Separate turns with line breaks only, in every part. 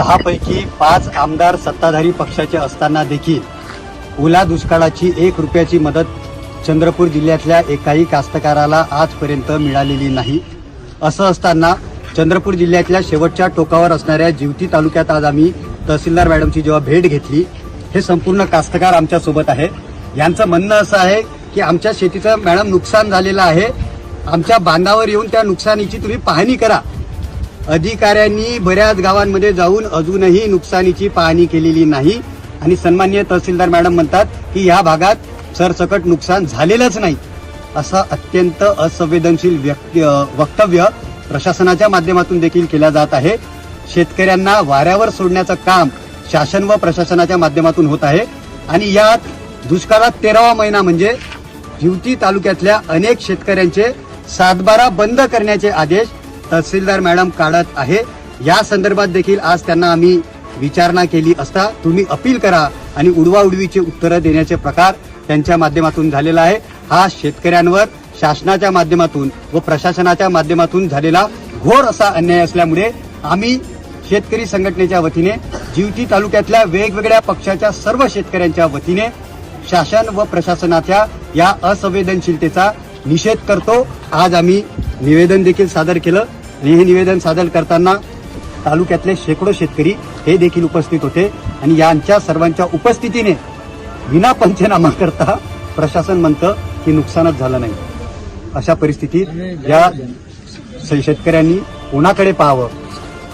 सहापैकी पाच आमदार सत्ताधारी पक्षाचे असताना देखील ओला दुष्काळाची एक रुपयाची मदत चंद्रपूर जिल्ह्यातल्या एकाही कास्तकाराला आजपर्यंत मिळालेली नाही. असं असताना चंद्रपूर जिल्ह्यातल्या शेवटच्या टोकावर असणाऱ्या जिवती तालुक्यात आज आम्ही तहसीलदार मॅडमची जेव्हा भेट घेतली हे संपूर्ण कास्तकार आमच्यासोबत आहे. यांचं म्हणणं असं आहे की आमच्या शेतीचं मॅडम नुकसान झालेलं आहे. आमच्या बांधावर येऊन त्या नुकसानीची तुम्ही पाहणी करा. अधिकाऱ्यांनी बऱ्याच गावांमध्ये जाऊन अजूनही नुकसानीची पाहणी केलेली नाही. आणि सन्मान्य तहसीलदार मॅडम म्हणतात की या भागात सरसकट नुकसान झालेलंच नाही असं अत्यंत असंवेदनशील व्यक्ती वक्तव्य प्रशासनाच्या माध्यमातून देखील केलं जात आहे. शेतकऱ्यांना वाऱ्यावर सोडण्याचं काम शासन व प्रशासनाच्या माध्यमातून होत आहे. आणि यात दुष्काळात तेरावा महिना म्हणजे जिवती तालुक्यातल्या अनेक शेतकऱ्यांचे सातबारा बंद करण्याचे आदेश तहसीलदार मॅडम काढत आहे. या संदर्भात देखील आज त्यांना आम्ही विचारणा केली असता तुम्ही अपील करा आणि उडवाउडवीचे उत्तरं देण्याचे प्रकार त्यांच्या माध्यमातून झालेला आहे. हा शेतकऱ्यांवर शासनाच्या माध्यमातून व प्रशासनाच्या माध्यमातून झालेला घोर असा अन्याय असल्यामुळे आम्ही शेतकरी संघटनेच्या वतीने जिवती तालुक्यातल्या वेगवेगळ्या पक्षाच्या सर्व शेतकऱ्यांच्या वतीने शासन व प्रशासनाच्या या असंवेदनशीलतेचा निषेध करतो. आज आम्ही निवेदन देखील सादर केलं. हे निवेदन सादर करताना तालुक्यातले शेकडो शेतकरी हे देखील उपस्थित होते आणि यांच्या सर्वांच्या उपस्थितीने विना पंचनामा करता प्रशासन म्हणतं की नुकसानच झालं नाही. अशा परिस्थितीत या शेतकऱ्यांनी कोणाकडे पाहावं?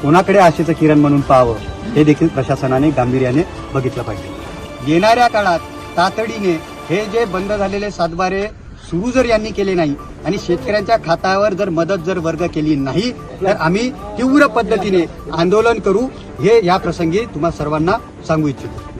कोणाकडे आशेचं किरण म्हणून पाहावं? हे देखील प्रशासनाने गांभीर्याने बघितलं पाहिजे. येणाऱ्या काळात तातडीने हे जे बंद झालेले सातबारे सुरू जर यांनी केले नाही आणि शेतकऱ्यांच्या खात्यावर जर मदत जर वर्ग केली नाही तर आम्ही तीव्र पद्धतीने आंदोलन करू. हे या प्रसंगी तुम्हा सर्वांना सांगू इच्छितो.